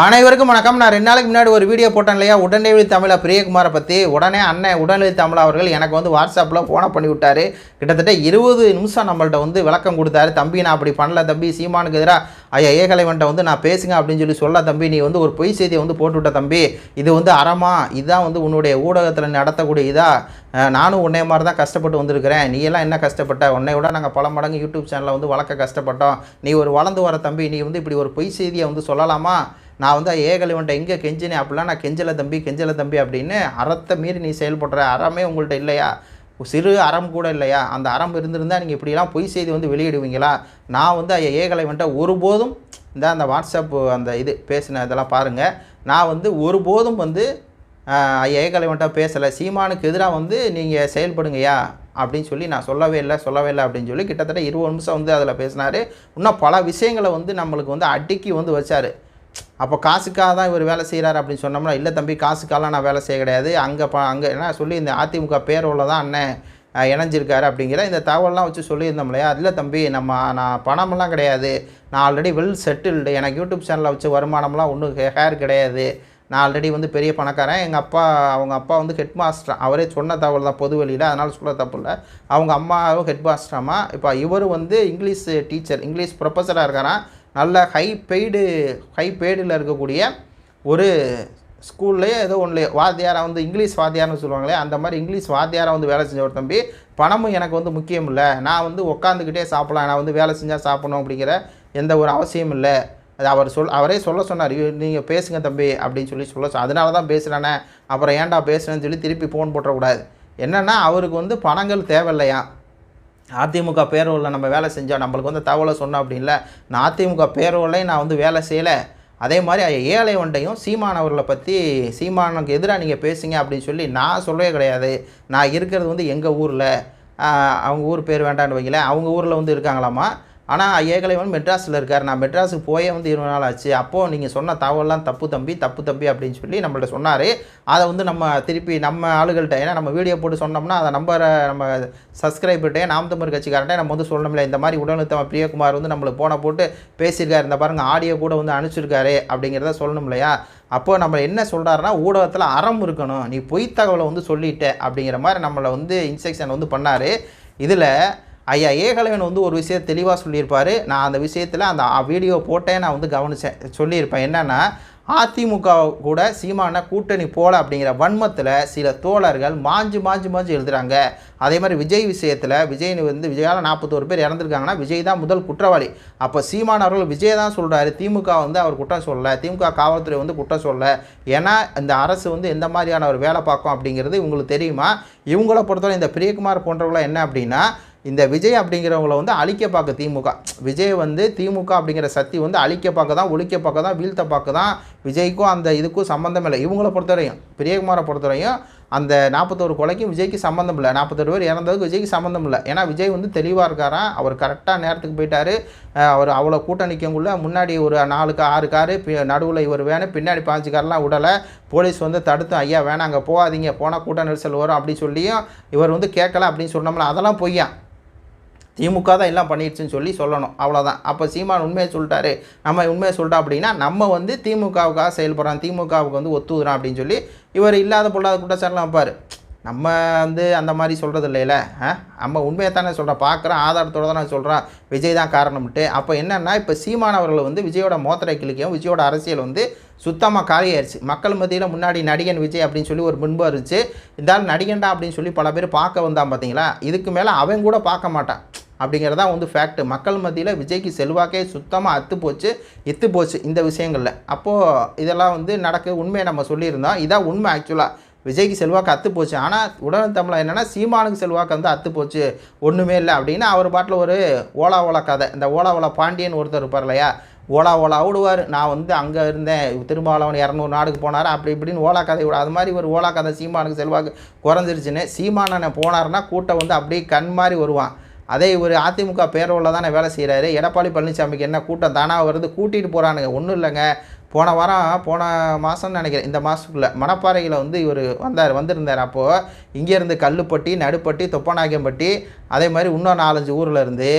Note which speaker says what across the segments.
Speaker 1: அனைவருக்கும் வணக்கம். நான் ரெண்டு நாளைக்கு முன்னாடி ஒரு வீடியோ போட்டேன் இல்லையா? உடனடி தமிழா பிரியகுமாரை பற்றி உடனே அண்ணன் உடனடி தமிழ் அவர்கள் எனக்கு வந்து வாட்ஸ்அப்பில் ஃபோனை பண்ணி விட்டார். கிட்டத்தட்ட இருபது நிமிஷம் நம்மள்ட்ட வந்து விளக்கம் கொடுத்தாரு. தம்பி நான் அப்படி பண்ணல தம்பி. சீமானுக்கு எதிராக ஐயா ஏகலைவன்ட்ட வந்து நான் பேசுங்க அப்படின்னு சொல்லி சொல்ல தம்பி நீ வந்து ஒரு பொய் செய்தியை வந்து போட்டுவிட்ட தம்பி. இது வந்து அறமா? இதுதான் வந்து உன்னுடைய ஊடகத்தில் நடத்தக்கூடிய இதாக நானும் உன்னை மாதிரி தான் கஷ்டப்பட்டு வந்திருக்கிறேன். நீ எல்லாம் என்ன கஷ்டப்பட்ட? உன்னை விட நாங்கள் பல மடங்கு யூடியூப் சேனலில் வந்து வளர்க்க கஷ்டப்பட்டோம். நீ ஒரு வளர்ந்து வர தம்பி. நீ வந்து இப்படி ஒரு பொய் செய்தியை வந்து சொல்லலாமா? நான் வந்து ஏகலைவன்ட்ட எங்கே கெஞ்சினேன் அப்படிலாம் நான் கெஞ்சல தம்பி கெஞ்சல தம்பி அப்படின்னு அறத்தை மீறி நீ செயல்படுற அறமே உங்கள்கிட்ட இல்லையா? சிறு அறம் கூட இல்லையா? அந்த அறம் இருந்திருந்தால் நீங்கள் இப்படிலாம் பொய் செய்தி வந்து வெளியிடுவீங்களா? நான் வந்து ஐயா ஏகலைவன்ட்ட ஒருபோதும் இந்த அந்த வாட்ஸ்அப் அந்த இது பேசின இதெல்லாம் பாருங்கள் நான் வந்து ஒருபோதும் வந்து ஆஹ், ஐயா ஏகலைவன்ட்ட பேசலை. சீமானுக்கு எதிராக வந்து நீங்கள் செயல்படுங்கய்யா அப்படின்னு சொல்லி நான் சொல்லவே இல்லை சொல்லவே இல்லை அப்படின்னு சொல்லி கிட்டத்தட்ட இருபது நிமிஷம் வந்து அதில் பேசினார். இன்னும் பல விஷயங்களை வந்து நம்மளுக்கு வந்து அடுக்கி வந்து வச்சார். அப்போ காசுக்காக தான் இவர் வேலை செய்கிறார் அப்படின்னு சொன்னோம்னா இல்லை தம்பி காசுக்காலாம் நான் வேலை செய்ய கிடையாது. அங்கே ப அங்கே என்ன சொல்லி இந்த அதிமுக பேரோவில் தான் அண்ணன் இணைஞ்சிருக்காரு அப்படிங்கிற இந்த தகவல்லாம் வச்சு சொல்லியிருந்தோம் இல்லையா? இல்லை தம்பி நம்ம நான் பணமெல்லாம் கிடையாது. நான் ஆல்ரெடி வெல் செட்டில்டு எனக்கு யூடியூப் சேனலில் வச்சு வருமானம்லாம் ஒன்றும் ஹேர் கிடையாது. நான் ஆல்ரெடி வந்து பெரிய பணக்காரன். எங்கள் அப்பா அவங்க அப்பா வந்து ஹெட் மாஸ்டர் அவரே சொன்ன தகவல் தான் பொது வெளியில். அதனால் சொல்ல தப்பு இல்லை. அவங்க அம்மாவும் ஹெட் மாஸ்டராமா இப்போ இவர் வந்து இங்கிலீஷ் டீச்சர் இங்கிலீஷ் ப்ரொஃபஸராக இருக்காரான் நல்ல ஹை பெய்டு ஹை பெய்டில் இருக்கக்கூடிய ஒரு ஸ்கூல்லையே ஏதோ ஒன்று வாத்தியாராக வந்து இங்கிலீஷ் வாத்தியார்னு சொல்லுவாங்களே அந்த மாதிரி இங்கிலீஷ் வாத்தியாராக வந்து வேலை செஞ்ச ஒரு தம்பி பணமும் எனக்கு வந்து முக்கியம் இல்லை. நான் வந்து உட்காந்துக்கிட்டே சாப்பிடலாம் நான் வந்து வேலை செஞ்சால் சாப்பிடணும் அப்படிங்கிற எந்த ஒரு அவசியம் இல்லை. அது அவர் சொல் அவரே சொல்ல சொன்னார் நீங்கள் பேசுங்க தம்பி அப்படின்னு சொல்லி சொல்ல சொ- அதனால தான் பேசுகிறானே அப்புறம் ஏன்டா பேசுகிறேன்னு சொல்லி திருப்பி ஃபோன் போட்டக்கூடாது என்னென்னா அவருக்கு வந்து பணங்கள் தேவையில்லையா அதிமுக பேரூரில் நம்ம வேலை செஞ்சோம் நம்மளுக்கு வந்து தகவலை சொன்னோம் அப்படின்ல நான் அதிமுக பேரோலையும் நான் வந்து வேலை செய்யலை. அதே மாதிரி ஏழை ஒன்றையும் சீமான் அவர்களை பற்றி சீமானுக்கு எதிராக நீங்கள் பேசுங்க அப்படின்னு சொல்லி நான் சொல்லவே கிடையாது. நான் இருக்கிறது வந்து எங்கள் ஊரில். அவங்க ஊர் பேர் வேண்டான்னு வைங்களேன். அவங்க ஊரில் வந்து இருக்காங்களாமா? ஆனால் ஏகலைவன் மெட்ராஸில் இருக்கார். நான் மெட்ராஸுக்கு போயே வந்து இருபது நாள் ஆச்சு. அப்போது நீங்கள் சொன்ன தகவல்லாம் தப்பு தம்பி தப்பு தம்பி அப்படின்னு சொல்லி நம்மள்ட்ட சொன்னார். அதை வந்து நம்ம திருப்பி நம்ம ஆளுகள்கிட்ட ஏன்னா நம்ம வீடியோ போட்டு சொன்னோம்னா அதை நம்பரை நம்ம சப்ஸ்கிரைபர்கிட்டே நாம் தமிழ் கட்சிக்காரன்ட்டே நம்ம வந்து சொல்லணும்ல இந்த மாதிரி உடல்நலத்தம பிரியகுமார் வந்து நம்மளுக்கு போன போட்டு பேசியிருக்காரு. இந்த பாருங்கள் ஆடியோ கூட வந்து அனுப்பிச்சிருக்காரு அப்படிங்கிறத சொல்லணும் இல்லையா? அப்போது நம்ம என்ன சொல்கிறாருன்னா ஊடகத்தில் அறம் இருக்கணும். நீ பொய் தகவலை வந்து சொல்லிட்ட அப்படிங்கிற மாதிரி நம்மளை வந்து இன்ஸ்ட்ரக்ஷன் வந்து பண்ணார். இதில் ஐயா ஏகலைவன் வந்து ஒரு விஷயத்தை தெளிவாக சொல்லியிருப்பார். நான் அந்த விஷயத்தில் அந்த வீடியோ போட்டே நான் வந்து கவனித்தேன் சொல்லியிருப்பேன். என்னென்னா அதிமுக கூட சீமான கூட்டணி போல அப்படிங்கிற வன்மத்தில் சில தோழர்கள் மாஞ்சு மாஞ்சு மாஞ்சு எழுதுறாங்க. அதே மாதிரி விஜய் விஷயத்தில் விஜய் வந்து விஜயால் நாற்பத்தோரு பேர் இறந்துருக்காங்கன்னா விஜய் தான் முதல் குற்றவாளி. அப்போ சீமான் அவர்கள் விஜய் தான் சொல்கிறாரு திமுக வந்து அவர் குற்றம் சொல்லலை திமுக காவல்துறை வந்து குற்றம் சொல்லலை ஏன்னா இந்த அரசு வந்து எந்த மாதிரியான ஒரு வேலை பார்க்கும் அப்படிங்கிறது இவங்களுக்கு தெரியுமா? இவங்கள பொறுத்தவரை இந்த பிரியகுமார் போன்றவங்களாம் என்ன அப்படின்னா இந்த விஜய் அப்படிங்கிறவங்கள வந்து அழிக்க பார்க்க திமுக. விஜய் வந்து திமுக அப்படிங்கிற சக்தி வந்து அழிக்க பார்க்க தான் ஒழிக்க பார்க்க தான் வீழ்த்த பார்க்க தான் விஜய்க்கும் அந்த இதுக்கும் சம்மந்தம் இல்லை. இவங்கள பொறுத்தவரையும் பிரியகுமாரை பொறுத்தவரையும் அந்த நாற்பத்தோரு கொலைக்கும் விஜய்க்கு சம்மந்தம் இல்லை. நாற்பத்தோரு பேர் இறந்ததுக்கு விஜய்க்கு சம்மந்தம் இல்லை. ஏன்னா விஜய் வந்து தெளிவாக இருக்காராம். அவர் கரெக்டாக நேரத்துக்கு போயிட்டாரு. அவர் அவ்வளோ கூட்டம் நிற்கக்குள்ள முன்னாடி ஒரு நாலு ஆறு காரு நடுவில் இவர் வேணும் பின்னாடி பாஞ்சு காரெலாம் விடலை. போலீஸ் வந்து தடுத்து ஐயா வேணாம் அங்கே போகாதீங்க. போனால் கூட்ட நெரிசல் வரும் அப்படின்னு சொல்லியும் இவர் வந்து கேட்கல அப்படின்னு சொன்னோம்ல அதெல்லாம் பொய்யா திமுக தான் எல்லாம் பண்ணிடுச்சுன்னு சொல்லி சொல்லணும். அவ்வளோதான் அப்போ சீமான் உண்மையை சொல்லிட்டாரு. நம்ம உண்மையை சொல்லிட்டா அப்படின்னா நம்ம வந்து திமுகவுக்காக செயல்படுறோம் திமுகவுக்கு வந்து ஒத்துதுறோம் அப்படின்னு சொல்லி இவர் இல்லாத பொல்லாத குற்றச்சாட்டுலாம் வைப்பார். நம்ம வந்து அந்த மாதிரி சொல்கிறது இல்லையில? நம்ம உண்மையை தானே சொல்கிறோம் பார்க்குறோம் ஆதாரத்தோட தானே சொல்கிறேன் விஜய் தான் காரணம்ட்டு. அப்போ என்னென்னா இப்போ சீமான் அவர்கள் வந்து விஜயோட மோத்திரை கிளிக்கையும் விஜயோட அரசியல் வந்து சுத்தமாக காலியாயிருச்சு. மக்கள் மத்தியில் முன்னாடி நடிகன் விஜய் அப்படின்னு சொல்லி ஒரு முன்பு இருந்துச்சு இருந்தாலும் நடிகன்டா அப்படின்னு சொல்லி பல பேர் பார்க்க வந்தான் பார்த்தீங்களா இதுக்கு மேலே அவன் கூட பார்க்க மாட்டான். அப்படிங்கிறதா வந்து ஃபேக்ட் மக்கள் மத்தியில் விஜய்க்கு செல்வாக்கே சுத்தமாக அத்து போச்சு எத்து போச்சு இந்த விஷயங்களில். அப்போது இதெல்லாம் வந்து நடக்க உண்மையை நம்ம சொல்லியிருந்தோம் இதான் உண்மை ஆக்சுவலாக விஜய்க்கு செல்வாக்கு அத்து போச்சு. ஆனால் உடல் தமிழ் என்னென்னா சீமானுக்கு செல்வாக்கு வந்து அத்து போச்சு. ஒன்றுமே இல்லை அப்படின்னு அவர் பாட்டில் ஒரு ஓலா ஓலா கதை. இந்த ஓலா ஓலா பாண்டியன் ஒருத்தர் இருப்பார் இல்லையா? ஓலா ஓலா விடுவார் நான் வந்து அங்கே இருந்தேன் திருமாவளவன் இரநூறு நாடுக்கு போனார் அப்படி இப்படின்னு ஓலா கதை விட அது மாதிரி ஒரு ஓலா கதை சீமானுக்கு செல்வாக்கு குறைஞ்சிருச்சுன்னு சீமானனை போனாருன்னா கூட்டம் வந்து அப்படியே கண் மாதிரி வருவான். அதே ஒரு அதிமுக பேரவில் தானே வேலை செய்கிறாரு எடப்பாடி பழனிசாமிக்கு என்ன கூட்டம் தானாக வருது? கூட்டிகிட்டு போகிறானுங்க ஒன்றும் இல்லைங்க. போன வாரம் போன மாதம்னு நினைக்கிறேன். இந்த மாதத்துக்குள்ளே மணப்பாறையில் வந்து இவர் வந்தார் வந்திருந்தார். அப்போது இங்கேருந்து கல்லுப்பட்டி நடுப்பட்டி தொப்பநாயக்கம்பட்டி அதே மாதிரி இன்னும் நாலஞ்சு ஊரில் இருந்து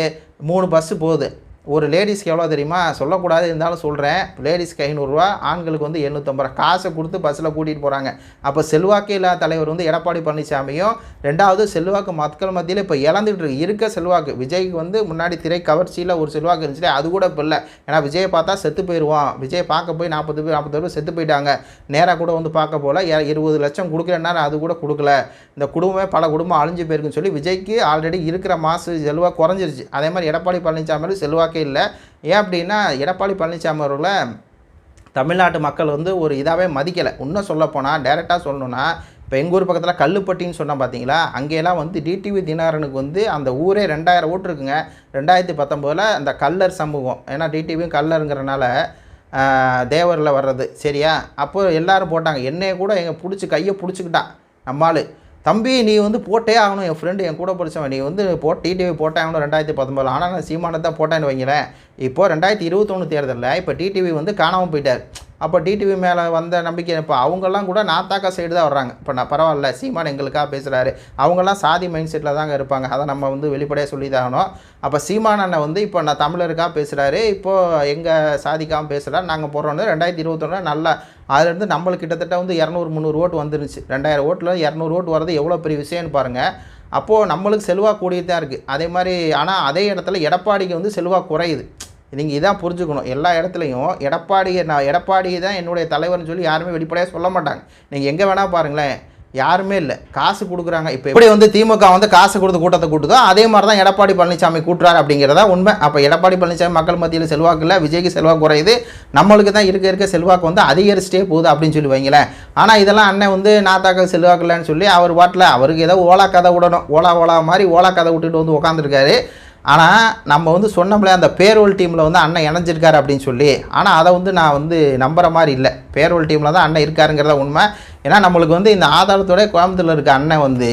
Speaker 1: மூணு பஸ்ஸு போகுது. ஒரு லேடிஸ்க்கு எவ்வளோ தெரியுமா? சொல்லக்கூடாது இருந்தாலும் சொல்கிறேன் லேடிஸ்க்கு ஐநூறுரூவா ஆண்களுக்கு வந்து எண்ணூற்றம்பது ரூபா. காசை கொடுத்து பஸ்ஸில் கூட்டிகிட்டு போகிறாங்க அப்போ செல்வாக்கே இல்லாத தலைவர் வந்து எடப்பாடி பழனிசாமியும் ரெண்டாவது செல்வாக்கு மக்கள் மத்தியில் இப்போ இழந்துட்டு இருக்கு. இருக்க செல்வாக்கு. விஜய்க்கு வந்து முன்னாடி திரை கவர்ச்சியில் ஒரு செல்வாக்கு இருந்துச்சு அது கூட இப்போ இல்லை. ஏன்னா விஜயை பார்த்தா செத்து போயிடுவான் விஜய் பார்க்க போய் நாற்பது பேர் நாற்பது பேர் செத்து போயிட்டாங்க. நேராக கூட வந்து பார்க்க போல இருபது லட்சம் கொடுக்கலன்னா அது கூட கொடுக்கல. இந்த குடும்பமே பல குடும்பம் அழிஞ்சு போயிருக்குன்னு சொல்லி விஜய்க்கு ஆல்ரெடி இருக்கிற மாசு செல்வாக்கு குறைஞ்சிருச்சு. அதே மாதிரி எடப்பாடி பழனிசாமி செல்வாக்கு இல்லை. ஏன் அப்படின்னா எடப்பாடி பழனிசாமி அவர்களை தமிழ்நாட்டு மக்கள் வந்து ஒரு இதாகவே மதிக்கலை. இன்னும் சொல்லப்போனால் டைரெக்டாக சொல்லணுன்னா இப்போ எங்கள் ஊர் பக்கத்தில் கல்லுப்பட்டின்னு சொன்னால் பார்த்தீங்களா அங்கேயெல்லாம் வந்து டிடிவி தினகரனுக்கு வந்து அந்த ஊரே ரெண்டாயிரம் ஓட்டு இருக்குங்க. ரெண்டாயிரத்தி பத்தொம்போதில் அந்த கல்லர் சமூகம். ஏன்னா டிடிவியும் கல்லருங்கிறனால தேவரில் வர்றது. சரியா? அப்போ எல்லாரும் போட்டாங்க. என்னையை கூட எங்கள் பிடிச்சி கையை பிடிச்சிக்கிட்டான் நம்மால் தம்பி நீ வந்து போட்டே ஆகணும். என் ஃப்ரெண்டு என் கூட படித்தவன் நீ வந்து போட் டிடிவி போட்டே ஆகணும் ரெண்டாயிரத்தி பத்தொம்பதில் ஆனால் நான் சீமானத்தை போட்டேன்னு வைங்களேன். இப்போ ரெண்டாயிரத்தி இருபத்தொன்று தேர்தலில் இப்போ டிடிவி வந்து காணாமல் போயிட்டார். அப்போ டிடிவி மேலே வந்த நம்பிக்கை இப்போ அவங்கெல்லாம் கூட நாத்தாக்கா சைடு தான் வர்றாங்க. இப்போ நான் பரவாயில்ல சீமான் எங்களுக்காக பேசுகிறாரு அவங்கெல்லாம் சாதி மைண்ட் செட்டில் தாங்க இருப்பாங்க. அதை நம்ம வந்து வெளிப்படையாக சொல்லி தாகணும் அப்போ சீமான் அண்ணன் வந்து இப்போ நான் தமிழருக்காக பேசுகிறாரு இப்போது எங்கள் சாதிக்காமல் பேசுகிறாரு நாங்கள் போடுறோன்னு ரெண்டாயிரத்தி இருபத்தொன்னு நல்லா அதுலேருந்து நம்மளுக்கு கிட்டத்தட்ட வந்து இரநூறு முந்நூறு ஓட்டு வந்துருச்சு. ரெண்டாயிரம் ஓட்டில் இரநூறு ஓட்டு வர்றது எவ்வளோ பெரிய விஷயம்னு பாருங்கள் அப்போது நம்மளுக்கு செலுவாக கூடியது தான் இருக்குது அதே மாதிரி ஆனால் அதே இடத்துல எடப்பாடிக்கு வந்து செலுவாக குறையுது. நீங்கள் இதான் புரிஞ்சுக்கணும். எல்லா இடத்துலையும் எடப்பாடியை நான் எடப்பாடியை தான் என்னுடைய தலைவர்னு சொல்லி யாருமே வெளிப்படையாக சொல்ல மாட்டாங்க. நீங்கள் எங்கே வேணால் பாருங்களேன். யாருமே இல்லை. காசு கொடுக்குறாங்க. இப்போ எப்படி வந்து திமுக வந்து காசு கொடுத்து கூட்டத்தை கூட்டுதோ அதே மாதிரி தான் எடப்பாடி பழனிசாமி கூட்டுறாரு அப்படிங்கிறதா உண்மை. அப்போ எடப்பாடி பழனிசாமி மக்கள் மத்தியில் செல்வாக்கு இல்லை விஜய்க்கு செல்வாக்கு குறையுது. நம்மளுக்கு தான் இருக்க இருக்க செல்வாக்கு வந்து அதிகரிச்சிட்டே போகுது அப்படின்னு சொல்லி வைங்களேன். ஆனால் இதெல்லாம் அண்ணன் வந்து நாத்தாக்கள் செல்வாக்கு இல்லைன்னு சொல்லி அவர் பாட்டில் அவருக்கு ஏதோ ஓலா கதை விடணும். ஓலா ஓலா மாதிரி ஓலா கதை விட்டுட்டு வந்து உட்காந்துருக்காரு ஆனால் நம்ம வந்து சொன்னோம்ல அந்த பேரோல் டீமில் வந்து அண்ணன் இணைஞ்சிருக்காரு அப்படின்னு சொல்லி. ஆனால் அதை வந்து நான் வந்து நம்புகிற மாதிரி இல்லை. பேரோல் டீமில் தான் அண்ணன் இருக்காருங்கிறத உண்மை. ஏன்னா நம்மளுக்கு வந்து இந்த ஆதாரத்தோட கோயம்புத்தூரில் இருக்க அண்ணன் வந்து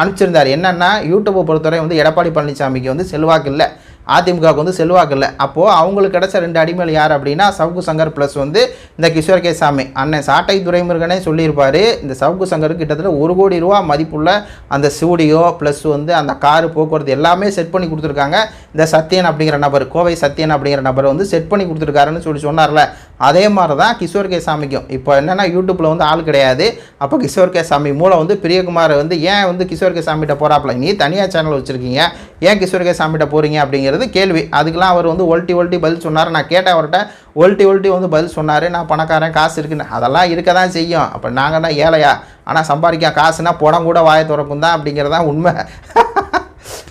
Speaker 1: அனுப்பிச்சிருந்தார். என்னென்னா யூடியூப்பை பொறுத்தவரை வந்து எடப்பாடி பழனிசாமிக்கு வந்து செல்வாக்கு இல்லை. அதிமுகவுக்கு வந்து செல்வாக்கு இல்லை. அப்போது அவங்களுக்கு கிடைச்ச ரெண்டு அடிமைகள் யார் அப்படின்னா சவுக்கு சங்கர் ப்ளஸ் வந்து இந்த கிஷோர் கே சாமி அண்ணன் சாட்டை துரைமுருகனே சொல்லியிருப்பார் இந்த சவுக்கு சங்கருக்கு கிட்டத்தட்ட ஒரு கோடி ரூபா மதிப்புள்ள அந்த ஸ்டூடியோ ப்ளஸ் வந்து அந்த காரு போக்குவரத்து எல்லாமே செட் பண்ணி கொடுத்துருக்காங்க. இந்த சத்யன் அப்படிங்கிற நபர் கோவை சத்யன் அப்படிங்கிற நபர் வந்து செட் பண்ணி கொடுத்துருக்காருன்னு சொல்லி சொன்னார்ல. அதே மாதிரி தான் கிஷோர் கே சாமிக்கும் இப்போ என்னென்னா யூடியூப்பில் வந்து ஆள் கிடையாது. அப்போ கிஷோர் கே சாமி மூலம் வந்து பிரியகுமார் வந்து ஏன் வந்து கிஷோர் கே சாமிகிட்ட போகிறாப்புல நீ தனியாக சேனல் வச்சுருக்கீங்க. ஏன் கிஷோர் கே சாமிகிட்ட போகிறீங்க அப்படிங்கிறது கேள்வி. அதுக்கெலாம் அவர் வந்து ஒல்ட்டி ஒல்ட்டி பதில் சொன்னார். நான் கேட்டேன் அவர்கிட்ட ஒல்ட்டி ஒல்ட்டி வந்து பதில் சொன்னார். நான் பணக்காரன் காசு இருக்குன்னு. அதெல்லாம் இருக்க தான் செய்யும். அப்போ நாங்கள் தான் ஏழையா? ஆனால் சம்பாதிக்க காசுனா படம் கூட வாய திறக்கும் தான் அப்படிங்கிறதான் உண்மை.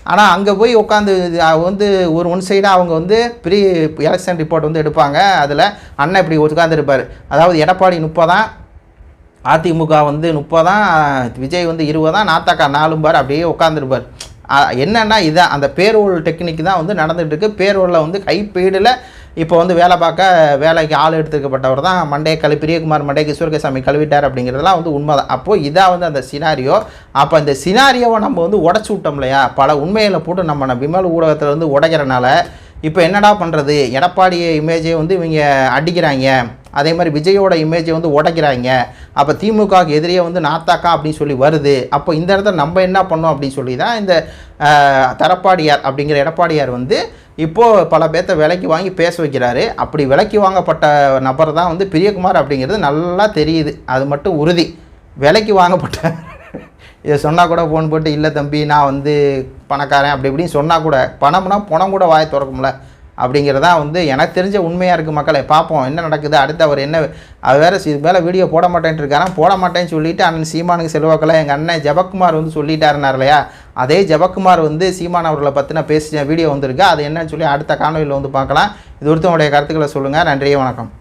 Speaker 1: ஆனால் அங்கே போய் உட்காந்து வந்து ஒரு ஒன் சைடாக அவங்க வந்து ப்ரீ எலெக்ஷன் ரிப்போர்ட் வந்து எடுப்பாங்க. அதில் அண்ணன் இப்படி உட்காந்துருப்பார் அதாவது எடப்பாடி முப்பதான் அதிமுக வந்து முப்பதான் விஜய் வந்து இருபதான் நாத்தாக்கா நாலும் பார் அப்படியே உட்காந்துருப்பார் என்னென்னா இதான் அந்த பேரோல் டெக்னிக் தான் வந்து நடந்துகிட்ருக்கு பேரோலில் வந்து கைப்பீடில் இப்போ வந்து வேலை பார்க்க வேலைக்கு ஆள் எடுத்துக்கப்பட்டவர் தான் மண்டே கழி பிரியகுமார் மண்டே கிஷோர்கசாமி கழுவிட்டார் அப்படிங்கிறதெல்லாம் வந்து உண்மை தான் அப்போது இதாக வந்து அந்த சினாரியோ அப்போ இந்த சினாரியோவை நம்ம வந்து உடச்சி விட்டோம் இல்லையா? பல உண்மைகளை போட்டு நம்ம நம்ம விமல் ஊடகத்தில் வந்து உடைக்கிறனால இப்போ என்னடா பண்ணுறது எடப்பாடி இமேஜை வந்து இவங்க அடிக்கிறாங்க. அதே மாதிரி விஜயோட இமேஜை வந்து உடைக்கிறாங்க. அப்போ திமுகவுக்கு எதிரியே வந்து நாத்தாக்கா அப்படின்னு சொல்லி வருது. அப்போ இந்த இடத்துல நம்ம என்ன பண்ணோம் அப்படின்னு சொல்லி தான் இந்த தரப்பாடியார் அப்படிங்கிற எடப்பாடியார் வந்து இப்போது பல பேர்த்த விலைக்கு வாங்கி பேச வைக்கிறாரு. அப்படி விலைக்கு வாங்கப்பட்ட நபர் தான் வந்து பிரியகுமார் அப்படிங்கிறது நல்லா தெரியுது. அது மட்டும் உறுதி. விலைக்கு வாங்கப்பட்ட இதை சொன்னால் கூட ஃபோன் போட்டு இல்லை தம்பி நான் வந்து பணக்காரன் அப்படி இப்படின்னு சொன்னால் கூட பணம்னா பணம் கூட வாய திறக்கும்ல. அப்படிங்கிறதா வந்து எனக்கு தெரிஞ்ச உண்மையாக இருக்குது மக்களை. பார்ப்போம் என்ன நடக்குது? அடுத்து அவர் என்ன அவர் வேறு இது மேலே வீடியோ போட மாட்டேன்ட்டு போட மாட்டேன்னு சொல்லிட்டு அண்ணன் சீமானுக்கு செல்வாக்கில் எங்கள் அண்ணன் ஜபக்குமார் வந்து சொல்லிட்டாருனார் இல்லையா அதே ஜபக்குமார் வந்து சீமான் அவர்களை பற்றின பேசின வீடியோ வந்திருக்கு. அது என்னன்னு சொல்லி அடுத்த காணொலியில் வந்து பார்க்கலாம். இது ஒருத்தவங்களுடைய கருத்துக்களை சொல்லுங்கள் நன்றியே வணக்கம்.